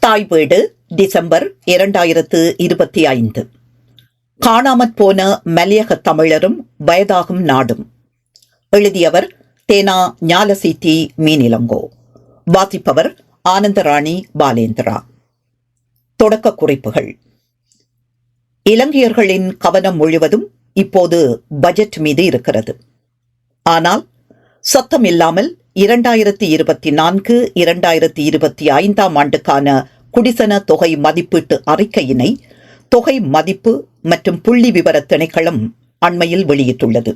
தாய் வீடு டிசம்பர் இரண்டாயிரத்து இருபத்தி ஐந்து. காணாமற் போன மலையக தமிழரும் வயதாகும் நாடும். எழுதியவர் தேனா ஞாலசீத்தி மீனிலங்கோ. வாசிப்பவர் ஆனந்தராணி பாலேந்திரா. தொடக்க குறிப்புகள். இலங்கையர்களின் கவனம் முழுவதும் இப்போது பட்ஜெட் மீது இருக்கிறது. ஆனால் சத்தம் இல்லாமல் இரண்டாயிரத்தி இருபத்தி நான்கு இரண்டாயிரத்தி இருபத்தி ஐந்தாம் ஆண்டுக்கான குடிசன தொகை மதிப்பீட்டு அறிக்கையினை தொகை மதிப்பு மற்றும் புள்ளி விவர திணைக்களம் அண்மையில் வெளியிட்டுள்ளது.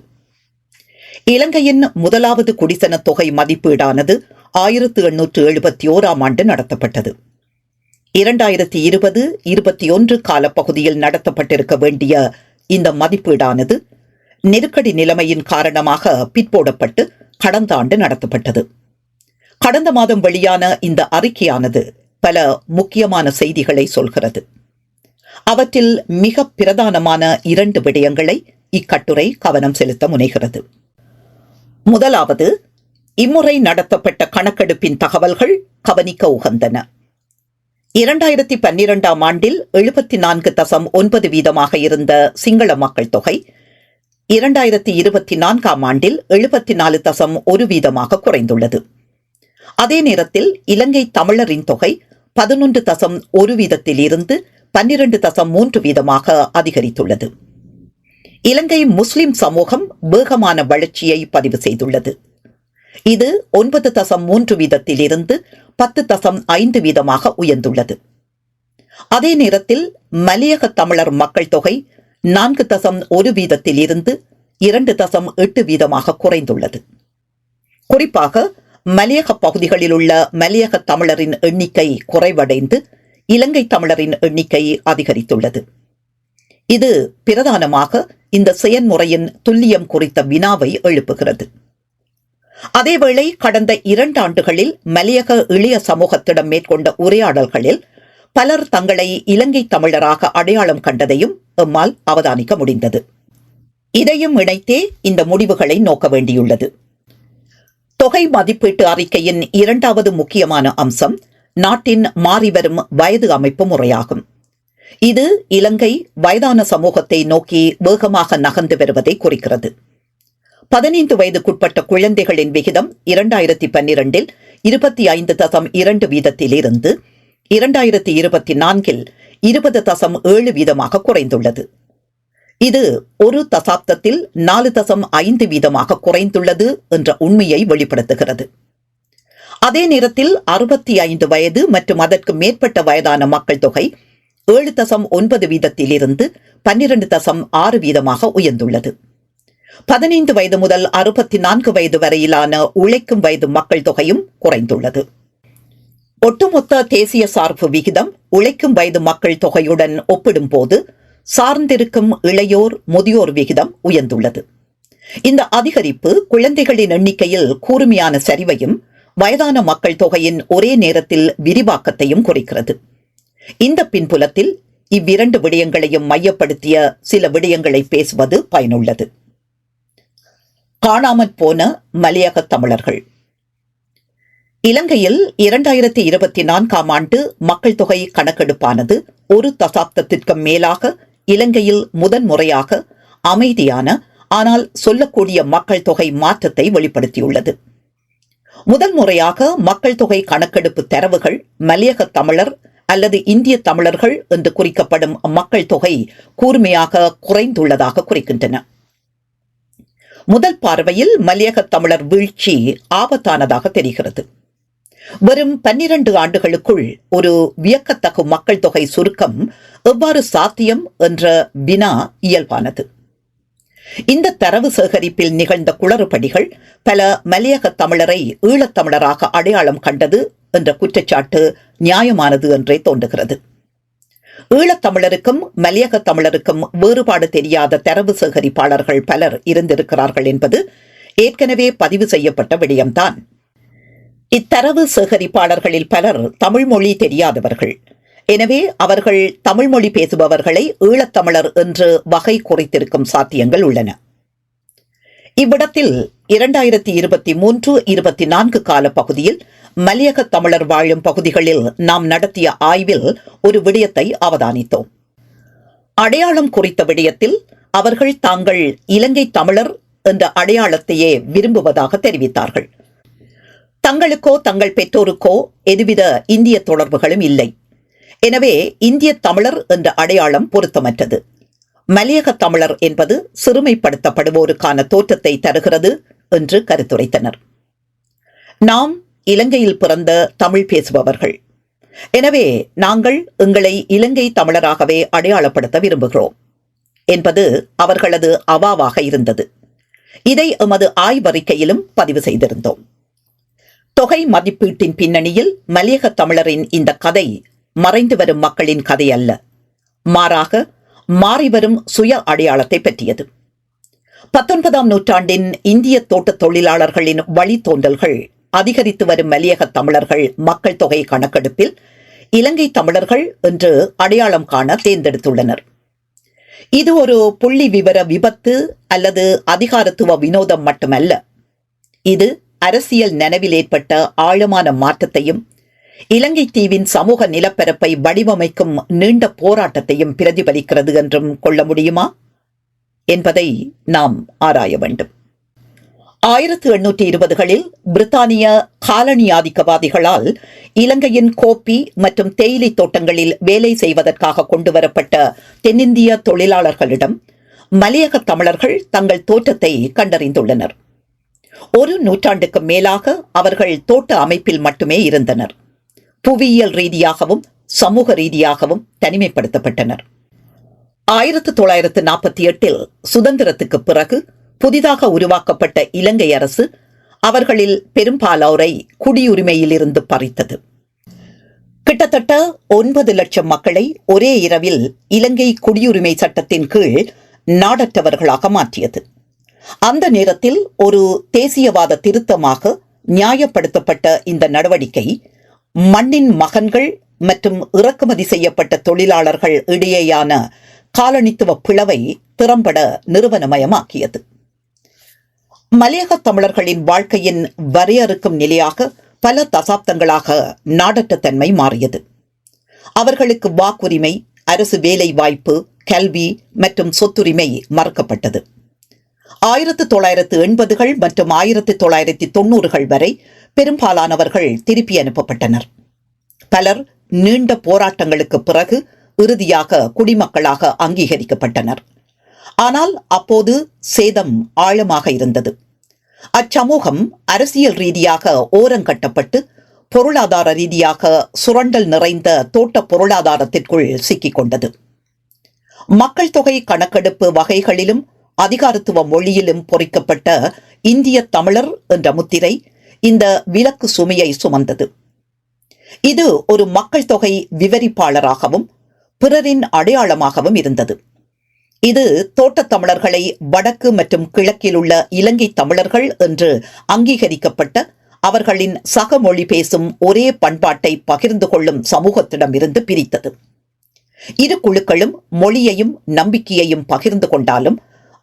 இலங்கையின் முதலாவது குடிசன தொகை மதிப்பீடானது ஆயிரத்து எண்ணூற்று எழுபத்தி ஓராம் ஆண்டு நடத்தப்பட்டது. இரண்டாயிரத்தி இருபது இருபத்தி ஒன்று காலப்பகுதியில் நடத்தப்பட்டிருக்க வேண்டிய இந்த மதிப்பீடானது நெருக்கடி நிலைமையின் காரணமாக பிற்போடப்பட்டு கடந்த ஆண்டு நடத்தப்பட்டது. கடந்த மாதம் வெளியான இந்த அறிக்கையானது பல முக்கியமான செய்திகளை சொல்கிறது. அவற்றில் மிக பிரதானமான இரண்டு விடயங்களை இக்கட்டுரை கவனம் செலுத்த முனைகிறது. முதலாவது இம்முறை நடத்தப்பட்ட கணக்கெடுப்பின் தகவல்கள் கவனிக்க உகந்தன. இரண்டாயிரத்தி பன்னிரெண்டாம் ஆண்டில் எழுபத்தி நான்கு தசம் ஒன்பது வீதமாக இருந்த சிங்கள மக்கள் தொகை இரண்டாயிரத்தி இருபத்தி நான்காம் ஆண்டில் எழுபத்தி நாலு தசம் ஒரு வீதமாக குறைந்துள்ளது. அதே நேரத்தில் இலங்கை தமிழரின் தொகை பதினொன்று தசம் ஒரு வீதத்தில் இருந்து பன்னிரண்டு தசம் மூன்று வீதமாக அதிகரித்துள்ளது. இலங்கை முஸ்லிம் சமூகம் வேகமான வளர்ச்சியை பதிவு செய்துள்ளது. இது ஒன்பது தசம் மூன்று வீதத்தில் இருந்து பத்து தசம் ஐந்து வீதமாக உயர்ந்துள்ளது. அதே நேரத்தில் மலையக தமிழர் மக்கள் தொகை நான்கு தசம் ஒரு வீதத்தில் இருந்து இரண்டு தசம் எட்டு வீதமாக குறைந்துள்ளது. குறிப்பாக மலையக பகுதிகளில் உள்ள மலையக தமிழரின் எண்ணிக்கை குறைவடைந்து இலங்கை தமிழரின் எண்ணிக்கை அதிகரித்துள்ளது. இது பிரதானமாக இந்த செயன்முறையின் துல்லியம் குறித்த வினாவை எழுப்புகிறது. அதேவேளை கடந்த இரண்டு ஆண்டுகளில் மலையக இளைய சமூகத்திடம் மேற்கொண்ட உரையாடல்களில் பலர் தங்களை இலங்கை தமிழராக அடையாளம் கண்டதையும் எம்மால் அவதானிக்க முடிந்தது. இதையும் இணைத்தே இந்த முடிவுகளை நோக்க வேண்டியுள்ளது. தொகை மதிப்பீட்டு அறிக்கையின் இரண்டாவது முக்கியமான அம்சம் நாட்டின் மாறிவரும் வயது அமைப்பு முறையாகும். இது இலங்கை வயதான சமூகத்தை நோக்கி வேகமாக நகர்ந்து வருவதை குறிக்கிறது. பதினைந்து வயதுக்குட்பட்ட குழந்தைகளின் விகிதம் இரண்டாயிரத்தி பன்னிரண்டில் இருபத்தி ஐந்து தசம் இரண்டு வீதத்தில் இருந்து இரண்டாயிரத்தி இருபத்தி நான்கில் இருபது தசம் ஏழு வீதமாக குறைந்துள்ளது. இது ஒரு தசாப்தத்தில் நாலு தசம் ஐந்து வீதமாக குறைந்துள்ளது என்ற உண்மையை வெளிப்படுத்துகிறது. அதே நேரத்தில் அறுபத்தி ஐந்து வயது மற்றும் அதற்கு மேற்பட்ட வயதான மக்கள் தொகை ஏழு தசம் ஒன்பது வீதத்தில் இருந்து பன்னிரண்டு தசம் ஆறு வீதமாக உயர்ந்துள்ளது. பதினைந்து வயது முதல் அறுபத்தி நான்கு வயது வரையிலான உழைக்கும் வயது மக்கள் தொகையும் குறைந்துள்ளது. ஒட்டுமொத்த தேசிய சார்பு விகிதம் உழைக்கும் வயது மக்கள் தொகையுடன் ஒப்பிடும்போது சார்ந்திருக்கும் இளையோர் முதியோர் விகிதம் உயர்ந்துள்ளது. இந்த அதிகரிப்பு குழந்தைகளின் எண்ணிக்கையில் கூர்மையான சரிவையும் வயதான மக்கள் தொகையின் ஒரே நேரத்தில் விரிவாக்கத்தையும் குறிக்கிறது. இந்த பின்புலத்தில் இவ்விரண்டு விடயங்களையும் மையப்படுத்திய சில விடயங்களை பேசுவது பயனுள்ளது. காணாமற் போன மலையக தமிழர்கள். இலங்கையில் இரண்டாயிரத்தி இருபத்தி நான்காம் ஆண்டு மக்கள் தொகை கணக்கெடுப்பானது ஒரு தசாப்தத்திற்கும் மேலாக இலங்கையில் முதன்முறையாக அமைதியான ஆனால் சொல்லக்கூடிய மக்கள் தொகை மாற்றத்தை வெளிப்படுத்தியுள்ளது. முதல் முறையாக மக்கள் தொகை கணக்கெடுப்பு தரவுகள் மலையக தமிழர் அல்லது இந்திய தமிழர்கள் என்று குறிக்கப்படும் மக்கள் தொகை கூர்மையாக குறைந்துள்ளதாக குறிக்கின்றன. முதல் பார்வையில் மலையக தமிழர் வீழ்ச்சி ஆபத்தானதாக தெரிகிறது. வரும் பன்னிரண்டு ஆண்டுகளுக்குள் ஒரு வியக்கத்தகு மக்கள் தொகை சுருக்கம் எவ்வாறு சாத்தியம் என்ற வினா இயல்பானது. இந்த தரவு சேகரிப்பில் நிகழ்ந்த குளறுபடிகள் பல மலையக தமிழரை ஈழத்தமிழராக அடையாளம் கண்டது என்ற குற்றச்சாட்டு நியாயமானது என்றே தோன்றுகிறது. ஈழத்தமிழருக்கும் மலையக தமிழருக்கும் வேறுபாடு தெரியாத தரவு சேகரிப்பாளர்கள் பலர் இருந்திருக்கிறார்கள் என்பது ஏற்கனவே பதிவு செய்யப்பட்ட விடயம்தான். இத்தரவு சேகரிப்பாளர்களில் பலர் தமிழ் மொழி தெரியாதவர்கள். எனவே அவர்கள் தமிழ் மொழி பேசுபவர்களை ஈழத்தமிழர் என்று வகை குறைத்திருக்கும் சாத்தியங்கள் உள்ளன. இவ்விடத்தில் இரண்டாயிரத்தி இருபத்தி மூன்று இருபத்தி நான்கு கால பகுதியில் மலையக தமிழர் வாழும் பகுதிகளில் நாம் நடத்திய ஆய்வில் ஒரு விடயத்தை அவதானித்தோம். அடையாளம் குறித்த விடயத்தில் அவர்கள் தாங்கள் இலங்கை தமிழர் என்ற அடையாளத்தையே விரும்புவதாக தெரிவித்தார்கள். தங்களுக்கோ தங்கள் பெற்றோருக்கோ எதுவித இந்திய தொடர்புகளும் இல்லை. எனவே இந்திய தமிழர் என்ற அடையாளம் பொருத்தமற்றது. மலையக தமிழர் என்பது சிறுமைப்படுத்தப்படுவோருக்கான தோற்றத்தை தருகிறது என்று கருத்துரைத்தனர். நாம் இலங்கையில் பிறந்த தமிழ் பேசுபவர்கள். எனவே நாங்கள் எங்களை இலங்கை தமிழராகவே அடையாளப்படுத்த விரும்புகிறோம் என்பது அவர்களது அவாவாக இருந்தது. இதை எமது ஆய்வறிக்கையிலும் பதிவு செய்திருந்தோம். தொகை மதிப்பீட்டின் பின்னணியில் மலையக தமிழரின் இந்த கதை மறைந்து வரும் மக்களின் கதை அல்ல. மாறாக மாறிவரும் சுய அடையாளத்தை பற்றியது. பத்தொன்பதாம் நூற்றாண்டின் இந்திய தோட்ட தொழிலாளர்களின் வழித்தோன்றல்கள் அதிகரித்து வரும் மலையக தமிழர்கள் மக்கள் தொகை கணக்கெடுப்பில் இலங்கை தமிழர்கள் என்று அடையாளம் காண தேர்ந்தெடுத்துள்ளனர். இது ஒரு புள்ளி விவர விபத்து அல்லது அதிகாரத்துவ வினோதம் மட்டுமல்ல. இது அரசியல் நனவில் ஏற்பட்ட ஆழமான மாற்றத்தையும் இலங்கை தீவின் சமூக நிலப்பரப்பை வடிவமைக்கும் நீண்ட போராட்டத்தையும் பிரதிபலிக்கிறது என்றும் கொள்ள முடியுமா? என்பதை நாம் ஆராய வேண்டும். ஆயிரத்து எண்ணூற்றி இருபதுகளில் பிரித்தானிய காலனி ஆதிக்கவாதிகளால் இலங்கையின் கோப்பி மற்றும் தேயிலை தோட்டங்களில் வேலை செய்வதற்காக கொண்டுவரப்பட்ட தென்னிந்திய தொழிலாளர்களிடம் மலையக தமிழர்கள் தங்கள் தோற்றத்தை கண்டறிந்துள்ளனர். ஒரு நூற்றாண்டுக்கு மேலாக அவர்கள் தோட்ட அமைப்பில் மட்டுமே இருந்தனர். புவியியல் ரீதியாகவும் சமூக ரீதியாகவும் தனிமைப்படுத்தப்பட்டனர். ஆயிரத்து தொள்ளாயிரத்து நாற்பத்தி எட்டில் சுதந்திரத்துக்கு பிறகு புதிதாக உருவாக்கப்பட்ட இலங்கை அரசு அவர்களில் பெரும்பாலோரை குடியுரிமையிலிருந்து பறித்தது. கிட்டத்தட்ட ஒன்பது லட்சம் மக்களை ஒரே இரவில் இலங்கை குடியுரிமை சட்டத்தின் கீழ் நாடற்றவர்களாக மாற்றியது. அந்த நேரத்தில் ஒரு தேசியவாத திருத்தமாக நியாயப்படுத்தப்பட்ட இந்த நடவடிக்கை மண்ணின் மகன்கள் மற்றும் இறக்குமதி செய்யப்பட்ட தொழிலாளர்கள் இடையேயான காலனித்துவ பிளவை திறம்பட நிறுவனமயமாக்கியது. மலையக தமிழர்களின் வாழ்க்கையின் வரையறுக்கும் நிலையாக பல தசாப்தங்களாக நாடற்ற தன்மை மாறியது. அவர்களுக்கு வாக்குரிமை அரசு வேலை வாய்ப்பு கல்வி மற்றும் சொத்துரிமை மறுக்கப்பட்டது. ஆயிரத்து தொள்ளாயிரத்து எண்பதுகள் மற்றும் ஆயிரத்து தொள்ளாயிரத்தி தொண்ணூறுகள் வரை பெரும்பாலானவர்கள் திருப்பி அனுப்பப்பட்டனர். பலர் நீண்ட போராட்டங்களுக்கு பிறகு இறுதியாக குடிமக்களாக அங்கீகரிக்கப்பட்டனர். ஆனால் அப்போது சேதம் ஆழமாக இருந்தது. அச்சமூகம் அரசியல் ரீதியாக ஓரங்கட்டப்பட்டு பொருளாதார ரீதியாக சுரண்டல் நிறைந்த தோட்ட பொருளாதாரத்திற்குள் சிக்கிக் கொண்டது. மக்கள் தொகை கணக்கெடுப்பு வகைகளிலும் அதிகாரத்துவ மொழியிலும் பொறிக்கப்பட்ட இந்திய தமிழர் என்ற முத்திரை இந்த விலக்கு சுமையை சுமந்தது. இது ஒரு மக்கள் தொகை விவரிப்பாளராகவும் பிறரின் அடையாளமாகவும் இருந்தது. இது தோட்டத் தமிழர்களை வடக்கு மற்றும் கிழக்கில் உள்ள இலங்கை தமிழர்கள் என்று அங்கீகரிக்கப்பட்ட அவர்களின் சக மொழி பேசும் ஒரே பண்பாட்டை பகிர்ந்து கொள்ளும் சமூகத்திடமிருந்து பிரித்தது. இரு குழுக்களும் மொழியையும் நம்பிக்கையையும் பகிர்ந்து கொண்டாலும்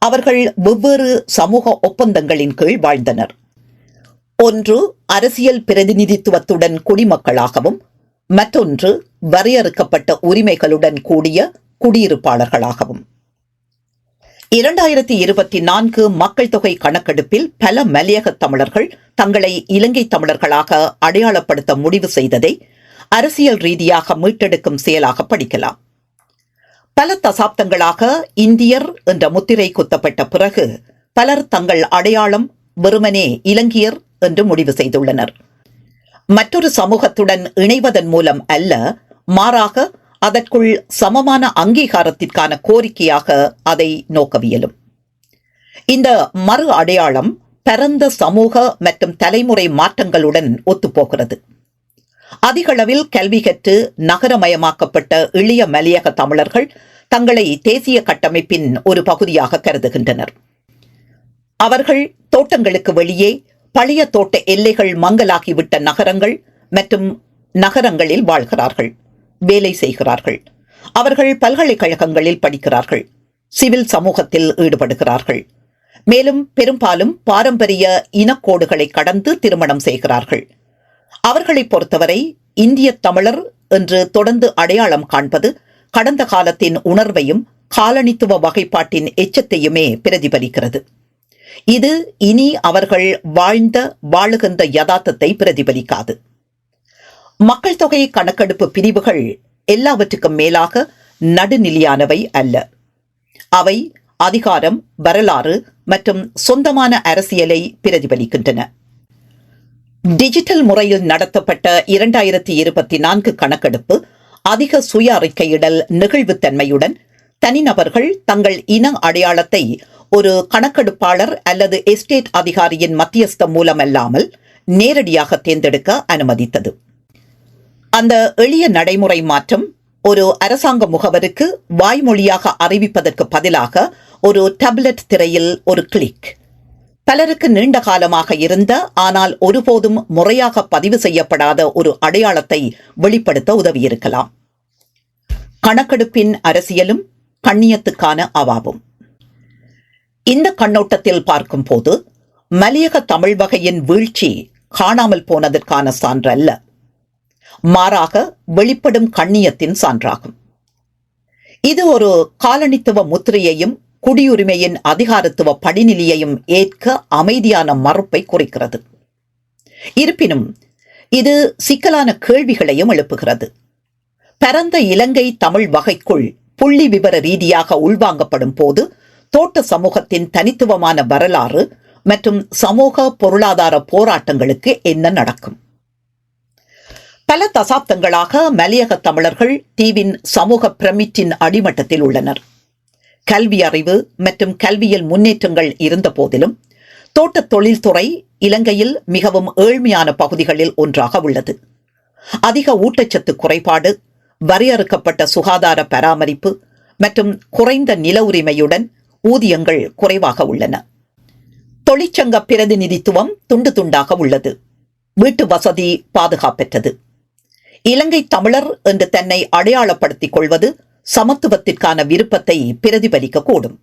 அவர்கள் வெவ்வேறு சமூக ஒப்பந்தங்களின் கீழ் வாழ்ந்தனர். ஒன்று அரசியல் பிரதிநிதித்துவத்துடன் குடிமக்களாகவும் மற்றொன்று வரையறுக்கப்பட்ட உரிமைகளுடன் கூடிய குடியிருப்பாளர்களாகவும். இரண்டாயிரத்தி இருபத்தி நான்கு மக்கள் தொகை கணக்கெடுப்பில் பல மலையக தமிழர்கள் தங்களை இலங்கை தமிழர்களாக அடையாளப்படுத்த முடிவு செய்ததை அரசியல் ரீதியாக மீட்டெடுக்கும் செயலாக படிக்கலாம். பல தசாப்தங்களாக இந்தியர் என்ற முத்திரை குத்தப்பட்ட பிறகு பலர் தங்கள் அடையாளம் வெறுமனே இலங்கையர் என்று முடிவு செய்துள்ளனர். மற்றொரு சமூகத்துடன் இணைவதன் மூலம் அல்ல மாறாக அதற்குள் சமமான அங்கீகாரத்திற்கான கோரிக்கையாக அதை நோக்கவியலும். இந்த மறு அடையாளம் பரந்த சமூக மற்றும் தலைமுறை மாற்றங்களுடன் ஒத்துப்போகிறது. அதிகளவில் கல்வி கற்று நகரமயமாக்கப்பட்ட எளிய மலையக தமிழர்கள் தங்களை தேசிய கட்டமைப்பின் ஒரு பகுதியாக கருதுகின்றனர். அவர்கள் தோட்டங்களுக்கு வெளியே பழைய தோட்ட எல்லைகள் மங்கலாகிவிட்ட நகரங்கள் மற்றும் நகரங்களில் வாழ்கிறார்கள் வேலை செய்கிறார்கள். அவர்கள் பல்கலைக்கழகங்களில் படிக்கிறார்கள் சிவில் சமூகத்தில் ஈடுபடுகிறார்கள். மேலும் பெரும்பாலும் பாரம்பரிய இனக்கோடுகளை கடந்து திருமணம் செய்கிறார்கள். அவர்களை பொறுத்தவரை இந்திய தமிழர் என்று தொடர்ந்து அடையாளம் காண்பது கடந்த காலத்தின் உணர்வையும் காலனித்துவ வகைப்பாட்டின் எச்சத்தையுமே பிரதிபலிக்கிறது. இது இனி அவர்கள் வாழ்ந்த வாழுகின்ற யதார்த்தத்தை பிரதிபலிக்காது. மக்கள் தொகை கணக்கெடுப்பு பிரிவுகள் எல்லாவற்றுக்கும் மேலாக நடுநிலையானவை அல்ல. அவை அதிகாரம் வரலாறு மற்றும் சொந்தமான அரசியலை பிரதிபலிக்கின்றன. டிஜிட்டல் முறையில் நடத்தப்பட்ட இரண்டாயிரத்தி இருபத்தி நான்கு கணக்கெடுப்பு அதிக சுய அறிக்கையிடல் நெகிழ்வுத்தன்மையுடன் தனிநபர்கள் தங்கள் இன அடையாளத்தை ஒரு கணக்கெடுப்பாளர் அல்லது எஸ்டேட் அதிகாரியின் மத்தியஸ்தம் மூலமல்லாமல் நேரடியாக தேர்ந்தெடுக்க அனுமதித்தது. அந்த எளிய நடைமுறை மாற்றம் ஒரு அரசாங்க முகவருக்கு வாய்மொழியாக அறிவிப்பதற்கு பதிலாக ஒரு டேப்லெட் திரையில் ஒரு கிளிக். பலருக்கு நீண்ட காலமாக இருந்த ஆனால் ஒருபோதும் முறையாக பதிவு செய்யப்படாத ஒரு அடையாளத்தை வெளிப்படுத்த உதவியிருக்கலாம். கணக்கெடுப்பின் அரசியலும் கண்ணியத்துக்கான அவாவும். இந்த கண்ணோட்டத்தில் பார்க்கும்போது மலையக தமிழ் வகையின் வீழ்ச்சி காணாமல் போனதற்கான சான்றல்ல. மாறாக வெளிப்படும் கண்ணியத்தின் சான்றாகும். இது ஒரு காலனித்துவ முத்திரையையும் குடியுரிமையின் அதிகாரத்துவ படிநிலையையும் ஏற்க அமைதியான மறுப்பை குறிக்கிறது. இருப்பினும் இது சிக்கலான கேள்விகளையும் எழுப்புகிறது. பரந்த இலங்கை தமிழ் வகைக்குள் புள்ளி விவர ரீதியாக உள்வாங்கப்படும் போது தோட்ட சமூகத்தின் தனித்துவமான வரலாறு மற்றும் சமூக பொருளாதார போராட்டங்களுக்கு என்ன நடக்கும்? பல தசாப்தங்களாக மலையக தமிழர்கள் தீவின் சமூக பிரமிட்டின் அடிமட்டத்தில் உள்ளனர். கல்வி அறிவு மற்றும் கல்வியில் முன்னேற்றங்கள் இருந்த போதிலும் தோட்டத் தொழில்துறை இலங்கையில் மிகவும் ஏழ்மையான பகுதிகளில் ஒன்றாக உள்ளது. அதிக ஊட்டச்சத்து குறைபாடு வரையறுக்கப்பட்ட சுகாதார பராமரிப்பு மற்றும் குறைந்த நில உரிமையுடன் ஊதியங்கள் குறைவாக உள்ளன. தொழிற்சங்க பிரதிநிதித்துவம் துண்டு துண்டாக உள்ளது. வீட்டு வசதி பாதுகாப்பற்றது. இலங்கை தமிழர் என்று தன்னை அடையாளப்படுத்திக் கொள்வது சமத்துவத்திற்கான விருப்பத்தை பிரதிபலிக்கக்கூடும்.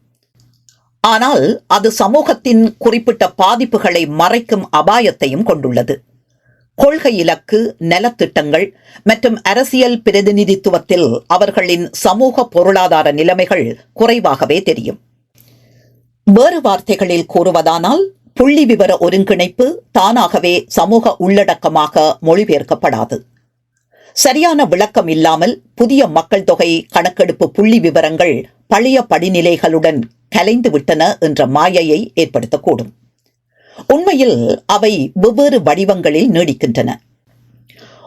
ஆனால் அது சமூகத்தின் குறிப்பிட்ட பாதிப்புகளை மறைக்கும் அபாயத்தையும் கொண்டுள்ளது. கொள்கை இலக்கு நலத்திட்டங்கள் மற்றும் அரசியல் பிரதிநிதித்துவத்தில் அவர்களின் சமூக பொருளாதார நிலைமைகள் குறைவாகவே தெரியும். வேறு வார்த்தைகளில் கூறுவதானால் புள்ளி விவர ஒருங்கிணைப்பு தானாகவே சமூக உள்ளடக்கமாக மொழிபெயர்க்கப்படாது. சரியான விளக்கம் இல்லாமல் புதிய மக்கள் தொகை கணக்கெடுப்பு புள்ளி விவரங்கள் பழைய படிநிலைகளுடன் கலைந்து விட்டன என்ற மாயையை ஏற்படுத்தக்கூடும். உண்மையில் அவை வெவ்வேறு வடிவங்களில் நீடிக்கின்றன.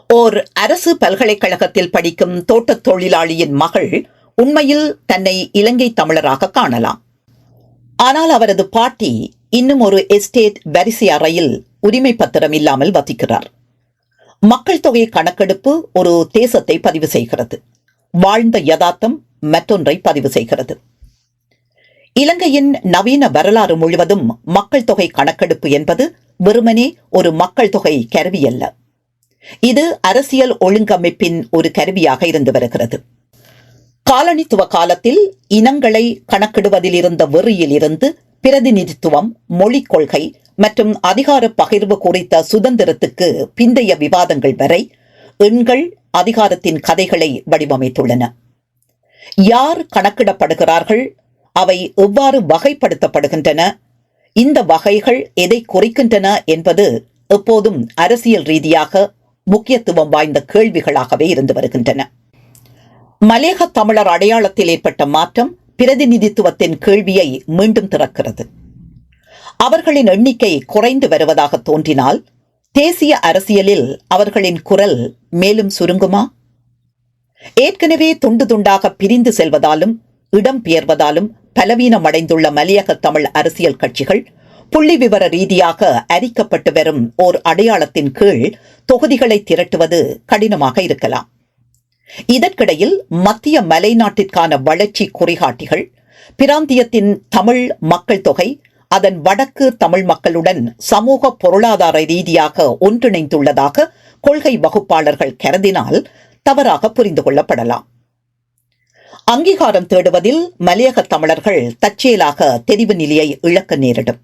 ஓர் அரசு பல்கலைக்கழகத்தில் படிக்கும் தோட்டத் தொழிலாளியின் மகள் உண்மையில் தன்னை இலங்கை தமிழராக காணலாம். ஆனால் அவரது பாட்டி இன்னும் ஒரு எஸ்டேட் வரிசை அறையில் உரிமை பத்திரம் இல்லாமல் வசிக்கிறார். மக்கள் தொகை கணக்கெடுப்பு ஒரு தேசத்தை பதிவு செய்கிறது. வாழ்ந்த யதார்த்தம் மற்றொன்றை பதிவு செய்கிறது. இலங்கையின் நவீன வரலாறு முழுவதும் மக்கள் தொகை கணக்கெடுப்பு என்பது வெறுமனே ஒரு மக்கள் தொகை கருவி அல்ல. இது அரசியல் ஒழுங்கமைப்பின் ஒரு கருவியாக இருந்து வருகிறது. காலனித்துவ காலத்தில் இனங்களை கணக்கிடுவதில் இருந்த வெறியில் இருந்து பிரதிநிதித்துவம் மொழிக் கொள்கை மற்றும் அதிகார பகிர்வு குறித்த சுதந்திரத்துக்கு பிந்தைய விவாதங்கள் வரை எண்கள் அதிகாரத்தின் கதைகளை வடிவமைத்துள்ளன. யார் கணக்கிடப்படுகிறார்கள்? அவை எவ்வாறு வகைப்படுத்தப்படுகின்றன? இந்த வகைகள் எதை குறிக்கின்றன என்பது எப்போதும் அரசியல் ரீதியாக முக்கியத்துவம் வாய்ந்த கேள்விகளாகவே இருந்து வருகின்றன. மலேக தமிழர் அடையாளத்தில் ஏற்பட்ட மாற்றம் பிரதிநிதித்துவத்தின் கேள்வியை மீண்டும் திறக்கிறது. அவர்களின் எண்ணிக்கை குறைந்து வருவதாக தோன்றினால் தேசிய அரசியலில் அவர்களின் குரல் மேலும் சுருங்குமா? ஏற்கனவே துண்டு துண்டாக பிரிந்து செல்வதாலும் இடம் பெயர்வதாலும் பலவீனமடைந்துள்ள மலையக தமிழ் அரசியல் கட்சிகள் புள்ளி விவர ரீதியாக அரிக்கப்பட்டு வரும் ஓர் அடையாளத்தின் கீழ் தொகுதிகளை திரட்டுவது கடினமாக இருக்கலாம். இதற்கிடையில் மத்திய மலைநாட்டிற்கான வளர்ச்சி குறிகாட்டிகள் பிராந்தியத்தின் தமிழ் மக்கள் தொகை அதன் வடக்கு தமிழ் மக்களுடன் சமூக பொருளாதார ரீதியாக ஒன்றிணைந்துள்ளதாக கொள்கை வகுப்பாளர்கள் கருதினால் தவறாக புரிந்து கொள்ளப்படலாம். அங்கீகாரம் தேடுவதில் மலையக தமிழர்கள் தற்செயலாக தெரிவு நிலையை இழக்க நேரிடும்.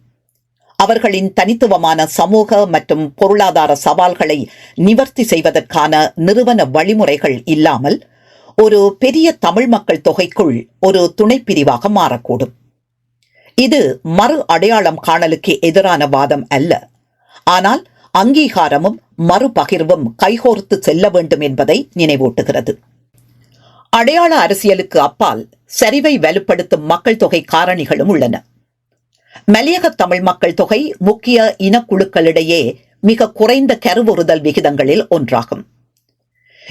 அவர்களின் தனித்துவமான சமூக மற்றும் பொருளாதார சவால்களை நிவர்த்தி செய்வதற்கான நிறுவன வழிமுறைகள் இல்லாமல் ஒரு பெரிய தமிழ் மக்கள் தொகைக்குள் ஒரு துணைப்பிரிவாக மாறக்கூடும். இது மறு அடையாளம் காணலுக்கு எதிரான வாதம் அல்ல. ஆனால் அங்கீகாரமும் மறுபகிர்வும் கைகோர்த்து செல்ல வேண்டும் என்பதை நினைவூட்டுகிறது. அடையாள அரசியலுக்கு அப்பால் சரிவை வலுப்படுத்தும் மக்கள் தொகை காரணிகளும் உள்ளன. மலையக தமிழ் மக்கள் தொகை முக்கிய இனக்குழுக்களிடையே மிக குறைந்த கருவுறுதல் விகிதங்களில் ஒன்றாகும்.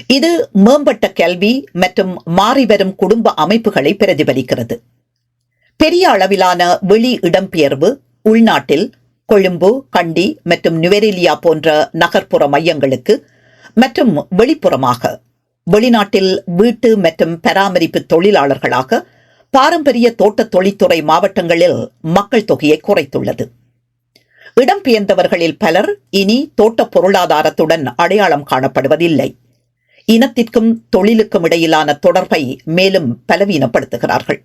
இது மேம்பட்ட கல்வி மற்றும் மாறிவரும் குடும்ப அமைப்புகளை பிரதிபலிக்கிறது. பெரிய அளவிலான வெளி இடம்பெயர்வு உள்நாட்டில் கொழும்பு கண்டி மற்றும் நுவரெலியா போன்ற நகர்ப்புற மையங்களுக்கு மற்றும் வெளிப்புறமாக வெளிநாட்டில் வீட்டு மற்றும் பராமரிப்பு தொழிலாளர்களாக பாரம்பரிய தோட்ட தொழில்துறை மாவட்டங்களில் மக்கள் தொகையை குறைத்துள்ளது. இடம்பெயர்ந்தவர்களில் பலர் இனி தோட்ட பொருளாதாரத்துடன் அடையாளம் காணப்படுவதில்லை. இனத்திற்கும் தொழிலுக்கும் இடையிலான தொடர்பை மேலும் பலவீனப்படுத்துகிறார்கள்.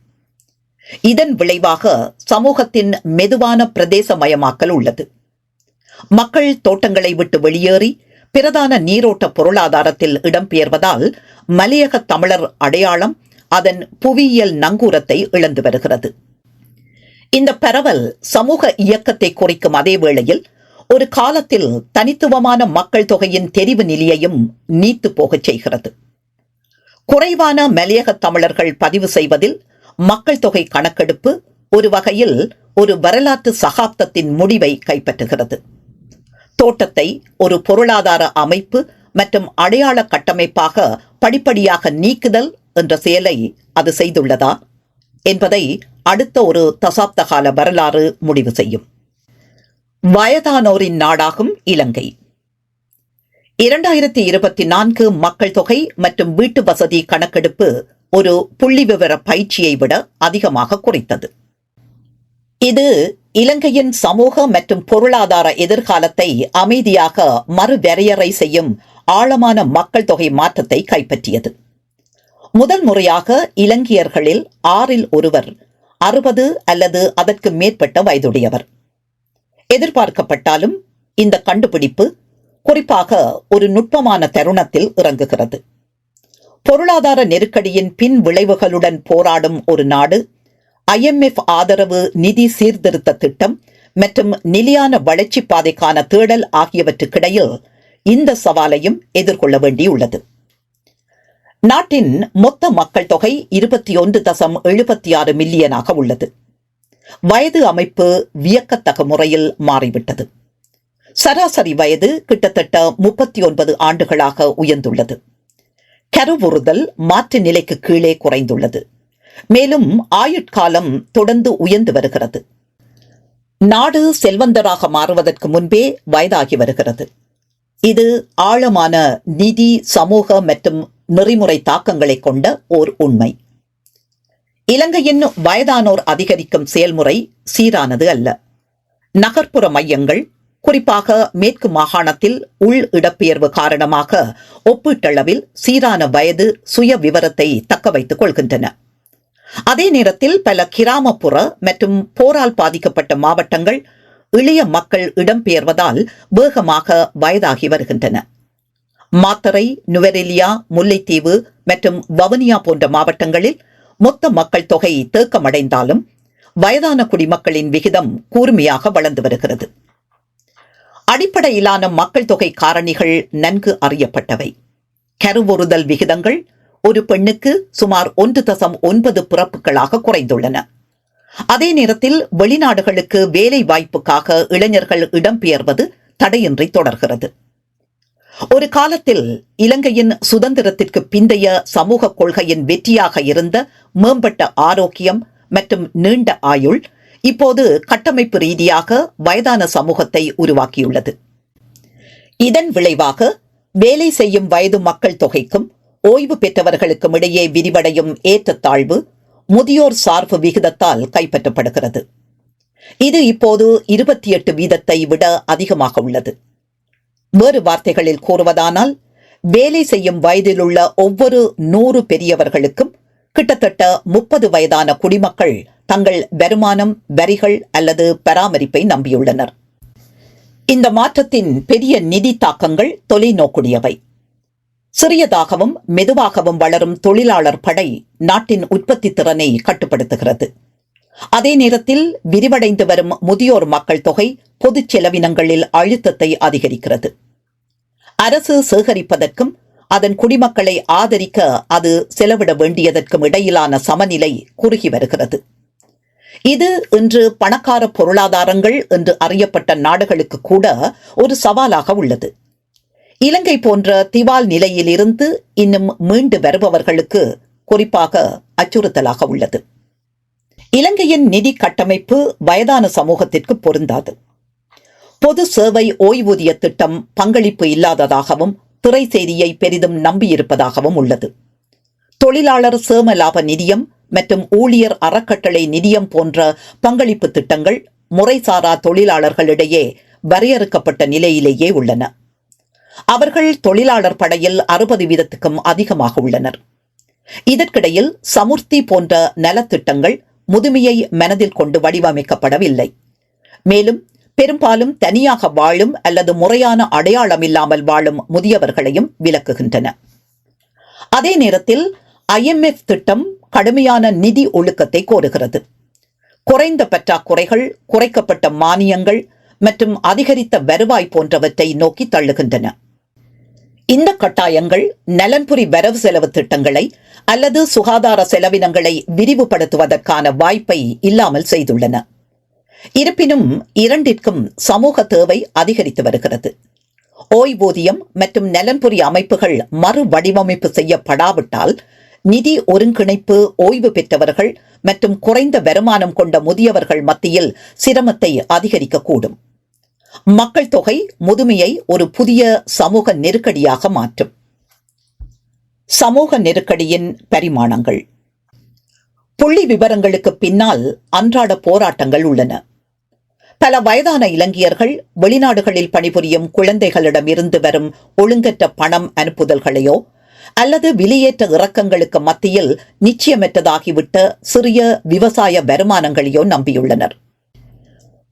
இதன் விளைவாக சமூகத்தின் மெதுவான பிரதேசமயமாக்கல் உள்ளது. மக்கள் தோட்டங்களை விட்டு வெளியேறி பிரதான நீரோட்ட பொருளாதாரத்தில் இடம்பெயர்வதால் மலையக தமிழர் அடையாளம் அதன் புவியியல் நங்கூரத்தை இழந்து வருகிறது. இந்த பரவல் சமூக இயக்கத்தை குறிக்கும் அதே வேளையில் ஒரு காலத்தில் தனித்துவமான மக்கள் தொகையின் தெரிவு நிலையையும் நீத்து போகச் செய்கிறது. குறைவான மலையக தமிழர்கள் பதிவு செய்வதில் மக்கள் தொகை கணக்கெடுப்பு ஒரு வகையில் ஒரு வரலாற்று சகாப்தத்தின் முடிவை கைப்பற்றுகிறது. தோட்டத்தை ஒரு பொருளாதார அமைப்பு மற்றும் அடையாள கட்டமைப்பாக படிப்படியாக நீக்குதல் என்ற செயலை அது செய்துள்ளதா என்பதை அடுத்த ஒரு தசாப்த கால வரலாறு முடிவு செய்யும். வயதானோரின் நாடாகும் இலங்கை. இரண்டாயிரத்தி இருபத்தி நான்கு மக்கள் தொகை மற்றும் வீட்டு வசதி கணக்கெடுப்பு ஒரு புள்ளி விவர பயிற்சியை விட அதிகமாக குறைத்தது. இது இலங்கையின் சமூக மற்றும் பொருளாதார எதிர்காலத்தை அமைதியாக மறுவரையறை செய்யும் ஆழமான மக்கள் தொகை மாற்றத்தை கைப்பற்றியது. முதல் முறையாக இலங்கையர்களில் ஆறில் ஒருவர் அறுபது அல்லது அதற்கு மேற்பட்ட வயதுடையவர். எதிர்பார்க்கப்பட்டாலும் இந்த கண்டுபிடிப்பு குறிப்பாக ஒரு நுட்பமான தருணத்தில் இறங்குகிறது. பொருளாதார நெருக்கடியின் பின் விளைவுகளுடன் போராடும் ஒரு நாடு ஐஎம்எஃப் ஆதரவு நிதி சீர்திருத்த திட்டம் மற்றும் நிலையான வளர்ச்சி பாதைக்கான தேடல் ஆகியவற்றுக்கிடையில் இந்த சவாலையும் எதிர்கொள்ள வேண்டியுள்ளது. நாட்டின் மொத்த மக்கள் தொகை இருபத்தி ஒன்று தசம் எழுபத்தி ஆறு மில்லியனாக உள்ளது. வயது அமைப்பு வியக்கத்தக முறையில் மாறிவிட்டது. சராசரி வயது கிட்டத்தட்ட முப்பத்தி ஒன்பது ஆண்டுகளாக உயர்ந்துள்ளது. கருவுறுதல் மாற்று நிலைக்கு கீழே குறைந்துள்ளது. மேலும் ஆயுட்காலம் தொடர்ந்து உயர்ந்து வருகிறது. நாடு செல்வந்தராக மாறுவதற்கு முன்பே வயதாகி வருகிறது. இது ஆழமான நிதி சமூக மற்றும் நெறிமுறை தாக்கங்களை கொண்ட ஓர் உண்மை. இலங்கையின் வயதானோர் அதிகரிக்கும் செயல்முறை சீரானது அல்ல. நகர்ப்புற மையங்கள் குறிப்பாக மேற்கு மாகாணத்தில் உள் இடப்பெயர்வு காரணமாக ஒப்பீட்டளவில் சீரான வயது சுய விவரத்தை தக்க வைத்துக் கொள்கின்றன. அதே நேரத்தில் பல கிராமப்புற மற்றும் போரால் பாதிக்கப்பட்ட மாவட்டங்கள் இளைய மக்கள் இடம்பெயர்வதால் வேகமாக வயதாகி வருகின்றன. மாத்தரை நுவரெலியா முல்லைத்தீவு மற்றும் வவுனியா போன்ற மாவட்டங்களில் மொத்த மக்கள் தொகை தேக்கமடைந்தாலும் வயதான குடிமக்களின் விகிதம் கூர்மையாக வளர்ந்து வருகிறது. அடிப்படையிலான மக்கள் தொகை காரணிகள் நன்கு அறியப்பட்டவை. கருவுறுதல் விகிதங்கள் ஒரு பெண்ணுக்கு சுமார் ஒன்று தசம் ஒன்பது பிறப்புகளாக குறைந்துள்ளன. அதே நேரத்தில் வெளிநாடுகளுக்கு வேலை வாய்ப்புக்காக இளைஞர்கள் இடம்பெயர்வது தடையின்றி தொடர்கிறது. ஒரு காலத்தில் இலங்கையின் சுதந்திரத்திற்கு பிந்தைய சமூக கொள்கையின் வெற்றியாக இருந்த மேம்பட்ட ஆரோக்கியம் மற்றும் நீண்ட ஆயுள் இப்போது கட்டமைப்பு ரீதியாக வயதான சமூகத்தை உருவாக்கியுள்ளது. இதன் விளைவாக வேலை செய்யும் வயது மக்கள் தொகைக்கும் ஓய்வு பெற்றவர்களுக்கும் இடையே விரிவடையும் ஏற்றத்தாழ்வு முதியோர் சார்பு விகிதத்தால் கைப்பற்றப்படுகிறது. இது இப்போது இருபத்தி எட்டு வீதத்தை விட அதிகமாக உள்ளது. வேறு வார்த்தைகளில் கூறுவதானால் வேலை செய்யும் வயதிலுள்ள ஒவ்வொரு நூறு பெரியவர்களுக்கும் கிட்டத்தட்ட முப்பது வயதான குடிமக்கள் தங்கள் வருமானம் வரிகள் அல்லது பராமரிப்பை நம்பியுள்ளனர். இந்த மாற்றத்தின் பெரிய நிதி தாக்கங்கள் தொலைநோக்குடையவை. சிறியதாகவும் மெதுவாகவும் வளரும் தொழிலாளர் படை நாட்டின் உற்பத்தி திறனை கட்டுப்படுத்துகிறது. அதே நேரத்தில் விரிவடைந்து வரும் முதியோர் மக்கள் தொகை பொது செலவினங்களில் அழுத்தத்தை அதிகரிக்கிறது. அரசு சேகரிப்பதற்கும் அதன் குடிமக்களை ஆதரிக்க அது செலவிட வேண்டியதற்கும் இடையிலான சமநிலை குறுகி வருகிறது. இது இன்று பணக்கார பொருளாதாரங்கள் என்று அறியப்பட்ட நாடுகளுக்கு கூட ஒரு சவாலாக உள்ளது. இலங்கை போன்ற திவால் நிலையிலிருந்து இன்னும் மீண்டு வருபவர்களுக்கு குறிப்பாக அச்சுறுத்தலாக உள்ளது. இலங்கையின் நிதி கட்டமைப்பு வயதான சமூகத்திற்கு பொருந்தாது. பொது சேவை ஓய்வூதிய திட்டம் பங்களிப்பு இல்லாததாகவும் திரை செய்தியை பெரிதும் நம்பியிருப்பதாகவும் உள்ளது. தொழிலாளர் சேம லாப நிதியம் மற்றும் ஊழியர் அறக்கட்டளை நிதியம் போன்ற பங்களிப்பு திட்டங்கள் முறைசாரா தொழிலாளர்களிடையே வரையறுக்கப்பட்ட நிலையிலேயே உள்ளன. அவர்கள் தொழிலாளர் படையில் அறுபது வீதத்துக்கும் அதிகமாக உள்ளனர். இதற்கிடையில் சமுர்த்தி போன்ற நலத்திட்டங்கள் முதுமையை மனதில் கொண்டு வடிவமைக்கப்படவில்லை. மேலும் பெரும்பாலும் தனியாக வாழும் அல்லது முறையான அடையாளம் இல்லாமல் வாழும் முதியவர்களையும் விலக்குகின்றன. அதே நேரத்தில் ஐஎம்எஃப் திட்டம் கடுமையான நிதி ஒழுக்கத்தை கோருகிறது. குறைந்த பற்றாக்குறைகள் குறைக்கப்பட்ட மானியங்கள் மற்றும் அதிகரித்த வருவாய் போன்றவற்றை நோக்கி தள்ளுகின்றன. இந்த கட்டாயங்கள் நலன்புரி வரவு செலவு திட்டங்களை அல்லது சுகாதார செலவினங்களை விரிவுபடுத்துவதற்கான வாய்ப்பை இல்லாமல் செய்துள்ளன. இருப்பினும் இரண்டிற்கும் சமூக தேவை அதிகரித்து வருகிறது. ஓய்வூதியம் மற்றும் நலன்புரி அமைப்புகள் மறு வடிவமைப்பு செய்யப்படாவிட்டால் நிதி ஒருங்கிணைப்பு ஓய்வு பெற்றவர்கள் மற்றும் குறைந்த வருமானம் கொண்ட முதியவர்கள் மத்தியில் சிரமத்தை அதிகரிக்கக்கூடும். மக்கள் தொகை முதுமையை ஒரு புதிய சமூக நெருக்கடியாக மாற்றும். சமூக நெருக்கடியின் பரிமாணங்கள். புள்ளி விவரங்களுக்கு பின்னால் அன்றாட போராட்டங்கள் உள்ளன. பல வயதான இலங்கையர்கள் வெளிநாடுகளில் பணிபுரியும் குழந்தைகளிடம் இருந்து வரும் ஒழுங்கற்ற பணம் அனுப்புதல்களையோ அல்லது விலையேற்ற இறக்கங்களுக்கு மத்தியில் நிச்சயமற்றதாகிவிட்ட சிறிய விவசாய வருமானங்களையோ நம்பியுள்ளனர்.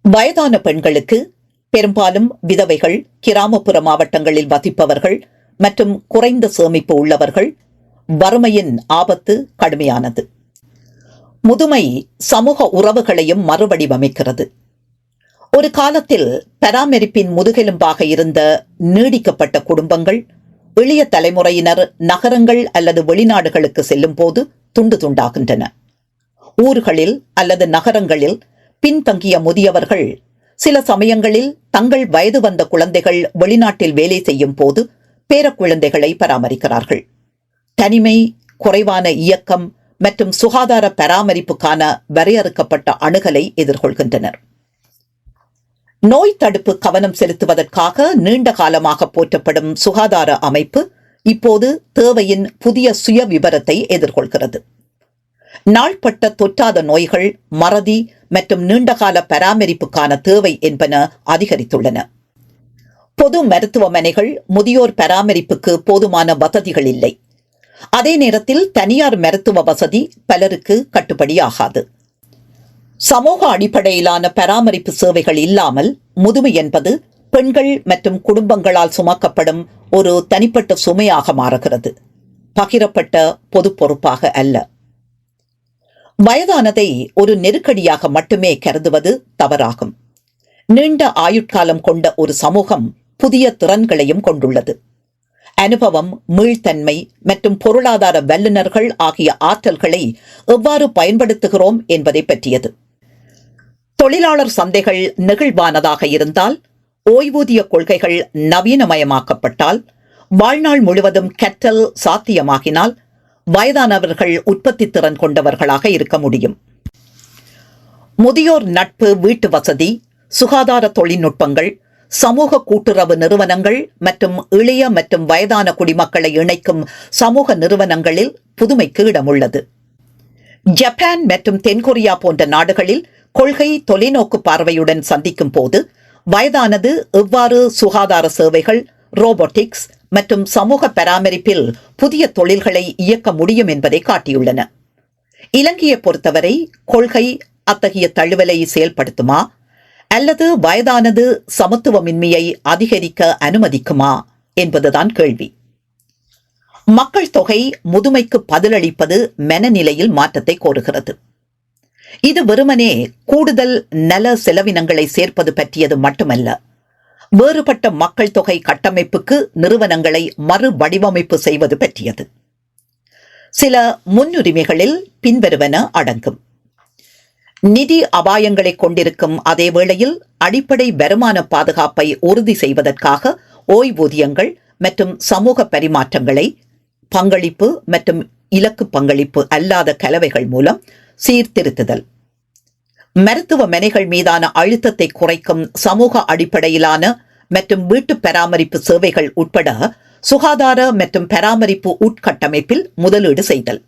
வயதான பெண்களுக்கு பெரும்பாலும் விதவைகள் கிராமப்புற மாவட்டங்களில் வசிப்பவர்கள் மற்றும் குறைந்த சேமிப்பு உள்ளவர்கள் வறுமையின் ஆபத்து கடுமையானது. முதுமை சமூக உறவுகளையும் மறுவடிவமைக்கிறது. ஒரு காலத்தில் பராமரிப்பின் முதுகெலும்பாக இருந்த நீடிக்கப்பட்ட குடும்பங்கள் இளைய தலைமுறையினர் நகரங்கள் அல்லது வெளிநாடுகளுக்கு செல்லும் போது துண்டு துண்டாகின்றன. ஊர்களில் அல்லது நகரங்களில் பின்தங்கிய முதியவர்கள் சில சமயங்களில் தங்கள் வயது வந்த குழந்தைகள் வெளிநாட்டில் வேலை செய்யும் போது பேரக்குழந்தைகளை பராமரிக்கிறார்கள். தனிமை குறைவான இயக்கம் மற்றும் சுகாதார பராமரிப்புக்கான வரையறுக்கப்பட்ட அணுகலை எதிர்கொள்கின்றனர். நோய் தடுப்பு கவனம் செலுத்துவதற்காக நீண்ட காலமாக போற்றப்படும் சுகாதார அமைப்பு இப்போது தேவையின் புதிய சுய விபரத்தை எதிர்கொள்கிறது. நாள்பட்ட தொற்றாத நோய்கள் மறதி மற்றும் நீண்டகால பராமரிப்புக்கான தேவை என்பன அதிகரித்துள்ளன. பொது மருத்துவமனைகள் முதியோர் பராமரிப்புக்கு போதுமான வசதிகள் இல்லை. அதே நேரத்தில் தனியார் மருத்துவ வசதி பலருக்கு கட்டுப்படியாகாது. சமூக அடிப்படையிலான பராமரிப்பு சேவைகள் இல்லாமல் முதுமை என்பது பெண்கள் மற்றும் குடும்பங்களால் சுமக்கப்படும் ஒரு தனிப்பட்ட சுமையாக மாறுகிறது. பகிரப்பட்ட பொது பொறுப்பாக அல்ல. வயதானதை ஒரு நெருக்கடியாக மட்டுமே கருதுவது தவறாகும். நீண்ட ஆயுட்காலம் கொண்ட ஒரு சமூகம் புதிய திறன்களையும் கொண்டுள்ளது. அனுபவம் மீள்தன்மை மற்றும் பொருளாதார வல்லுநர்கள் ஆகிய ஆற்றல்களை எவ்வாறு பயன்படுத்துகிறோம் என்பதை பற்றியது. தொழிலாளர் சந்தைகள் நெகிழ்வானதாக இருந்தால் ஓய்வூதிய கொள்கைகள் நவீனமயமாக்கப்பட்டால் வாழ்நாள் முழுவதும் கற்றல் சாத்தியமாகினால் வயதானவர்கள் உற்பத்தி திறன் கொண்டவர்களாக இருக்க முடியும். முதியோர் நட்பு வீட்டு வசதி சுகாதார தொழில்நுட்பங்கள் சமூக கூட்டுறவு நிறுவனங்கள் மற்றும் இளைய மற்றும் வயதான குடிமக்களை இணைக்கும் சமூக நிறுவனங்களில் புதுமைக்கு இடமுள்ளது. ஜப்பான் மற்றும் தென்கொரியா போன்ற நாடுகளில் கொள்கை தொலைநோக்கு பார்வையுடன் சந்திக்கும் போது வயதானது எவ்வாறு சுகாதார சேவைகள் ரோபோட்டிக்ஸ் மற்றும் சமூக பராமரிப்பில் புதிய தொழில்களை இயக்க முடியும் என்பதை காட்டியுள்ளன. இலங்கையை பொறுத்தவரை கொள்கை அத்தகைய தழுவலை செயல்படுத்துமா அல்லது வயதானது சமத்துவமின்மையை அதிகரிக்க அனுமதிக்குமா என்பதுதான் கேள்வி. மக்கள் தொகை முதுமைக்கு பதிலளிப்பது மனநிலையில் மாற்றத்தை கோருகிறது. இது வெறுமனே கூடுதல் நல செலவினங்களை சேர்ப்பது பற்றியது மட்டுமல்ல. வேறுபட்ட மக்கள் தொகை கட்டமைப்புக்கு நிறுவனங்களை மறு வடிவமைப்பு செய்வது பற்றியது. சில முன்னுரிமைகளில் பின்வருவன அடங்கும். நிதி அபாயங்களை கொண்டிருக்கும் அதே வேளையில் அடிப்படை வருமான பாதுகாப்பை உறுதி செய்வதற்காக ஓய்வூதியங்கள் மற்றும் சமூக பரிமாற்றங்களை பங்களிப்பு மற்றும் இலக்கு பங்களிப்பு அல்லாத கலவைகள் மூலம் சீர்திருத்துதல். மருத்துவமனைகள் மீதான அழுத்தத்தை குறைக்கும் சமூக அடிப்படையிலான மற்றும் வீட்டு பராமரிப்பு சேவைகள் உட்பட சுகாதார மற்றும் பராமரிப்பு உட்கட்டமைப்பில் முதலீடு செய்தல்.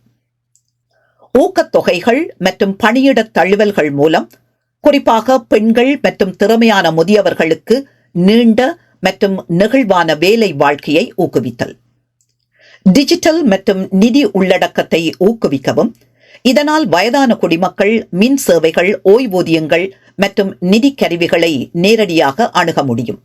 ஊக்கத்தொகைகள் மற்றும் பணியிட தழுவல்கள் மூலம் குறிப்பாக பெண்கள் மற்றும் திறமையான முதியவர்களுக்கு நீண்ட மற்றும் நெகிழ்வான வேலை வாழ்க்கையை ஊக்குவித்தல். டிஜிட்டல் மற்றும் நிதி உள்ளடக்கத்தை ஊக்குவிக்கவும் இதனால் வயதான குடிமக்கள் மின் சேவைகள் ஓய்வூதியங்கள் மற்றும் நிதி கருவிகளை நேரடியாக அணுக முடியும்.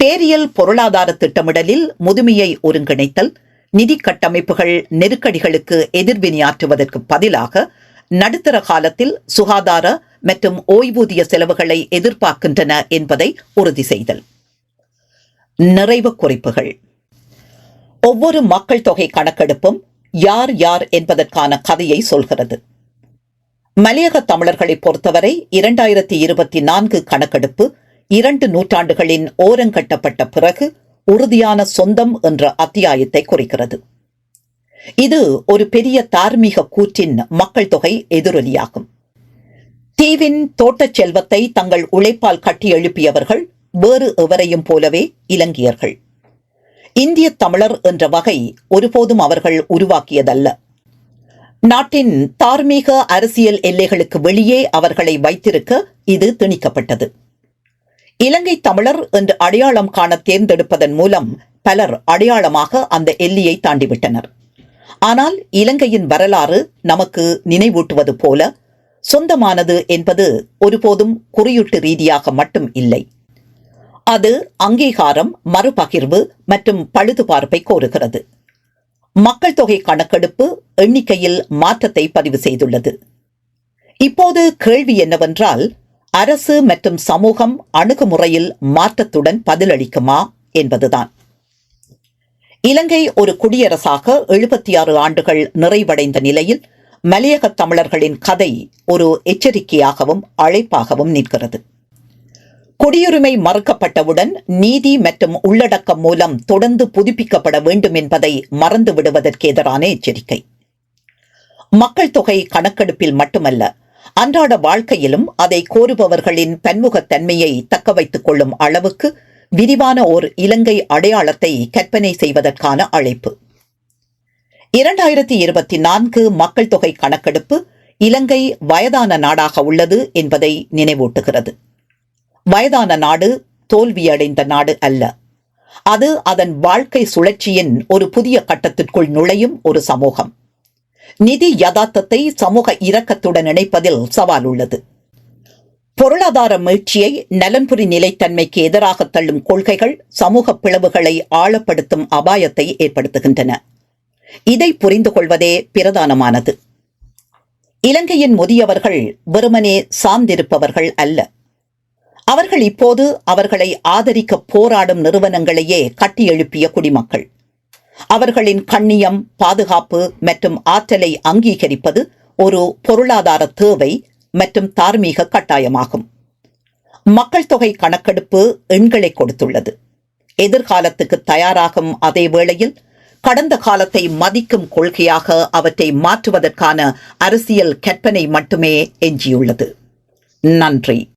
பேரியல் பொருளாதார திட்டமிடலில் முதுமையை ஒருங்கிணைத்தல் நிதி கட்டமைப்புகள் நெருக்கடிகளுக்கு எதிர்வினையாற்றுவதற்கு பதிலாக நடுத்தர காலத்தில் சுகாதார மற்றும் ஓய்வூதிய செலவுகளை எதிர்பார்க்கின்றன என்பதை உறுதி செய்தல். நிறைவு குறிப்புகள். ஒவ்வொரு மக்கள் தொகை கணக்கெடுப்பும் யார் யார் என்பதற்கான கதையை சொல்கிறது. மலையக தமிழர்களை பொறுத்தவரை இரண்டாயிரத்தி இருபத்தி நான்கு கணக்கெடுப்பு இரண்டு நூற்றாண்டுகளின் ஓரங்கட்டப்பட்ட பிறகு உறுதியான சொந்தம் என்ற அத்தியாயத்தை குறிக்கிறது. இது ஒரு பெரிய தார்மீக கூற்றின் மக்கள் தொகை எதிரொலியாகும். தீவின் தோட்டச் செல்வத்தை தங்கள் உழைப்பால் கட்டி எழுப்பியவர்கள் வேறு எவரையும் போலவே இலங்கையர்கள். இந்திய தமிழர் என்ற வகை ஒருபோதும் அவர்கள் உருவாக்கியதல்ல. நாட்டின் தார்மீக அரசியல் எல்லைகளுக்கு வெளியே அவர்களை வைத்திருக்க இது திணிக்கப்பட்டது. இலங்கை தமிழர் என்று அடையாளம் காண தேர்ந்தெடுப்பதன் மூலம் பலர் அடையாளமாக அந்த எல்லையை தாண்டிவிட்டனர். ஆனால் இலங்கையின் வரலாறு நமக்கு நினைவூட்டுவது போல சொந்தமானது என்பது ஒருபோதும் குறியீட்டு ரீதியாக மட்டும் இல்லை. அது அங்கீகாரம் மறுபகிர்வு மற்றும் பழுதுபார்ப்பை கோருகிறது. மக்கள் தொகை கணக்கெடுப்பு எண்ணிக்கையில் மாற்றத்தை பதிவு செய்துள்ளது. இப்போது கேள்வி என்னவென்றால் அரசு மற்றும் சமூகம் அணுகுமுறையில் மாற்றத்துடன் பதிலளிக்குமா என்பதுதான். இலங்கை ஒரு குடியரசாக எழுபத்தி ஆறு ஆண்டுகள் நிறைவடைந்த நிலையில் மலையக தமிழர்களின் கதை ஒரு எச்சரிக்கையாகவும் அழைப்பாகவும் நிற்கிறது. குடியுரிமை மறுக்கப்பட்டவுடன் நீதி மற்றும் உள்ளடக்கம் மூலம் தொடர்ந்து புதுப்பிக்கப்பட வேண்டும் என்பதை மறந்து விடுவதற்கு எதிரான எச்சரிக்கை. மக்கள் தொகை கணக்கெடுப்பில் மட்டுமல்ல அன்றாட வாழ்க்கையிலும் அதை கோருபவர்களின் பன்முகத்தன்மையை தக்க வைத்துக் கொள்ளும் அளவுக்கு விரிவான ஓர் இலங்கை அடையாளத்தை கற்பனை செய்வதற்கான அழைப்பு. இரண்டாயிரத்தி இருபத்தி நான்கு மக்கள் தொகை கணக்கெடுப்பு இலங்கை வயதான நாடாக உள்ளது என்பதை நினைவூட்டுகிறது. வயதான நாடு தோல்வியடைந்த நாடு அல்ல. அது அதன் வாழ்க்கை சுழற்சியின் ஒரு புதிய கட்டத்திற்குள் நுழையும் ஒரு சமூகம். நிதி யதார்த்தத்தை சமூக இரக்கத்துடன் இணைப்பதில் சவால் உள்ளது. பொருளாதார மீழ்ச்சியை நலன்புரி நிலைத்தன்மைக்கு எதிராக தள்ளும் கொள்கைகள் சமூக பிளவுகளை ஆழப்படுத்தும் அபாயத்தை ஏற்படுத்துகின்றன. இதை புரிந்து கொள்வதே பிரதானமானது. இலங்கையின் முதியவர்கள் வெறுமனே சார்ந்திருப்பவர்கள் அல்ல. அவர்கள் இப்போது அவர்களை ஆதரிக்க போராடும் நிறுவனங்களையே கட்டியெழுப்பிய குடிமக்கள். அவர்களின் கண்ணியம் பாதுகாப்பு மற்றும் ஆற்றலை அங்கீகரிப்பது ஒரு பொருளாதார தேவை மற்றும் தார்மீக கட்டாயமாகும். மக்கள் தொகை கணக்கெடுப்பு எண்களை கொடுத்துள்ளது. எதிர்காலத்துக்கு தயாராகும் அதே வேளையில் கடந்த காலத்தை மதிக்கும் கொள்கையாக அவற்றை மாற்றுவதற்கான அரசியல் கற்பனை மட்டுமே எஞ்சியுள்ளது. நன்றி.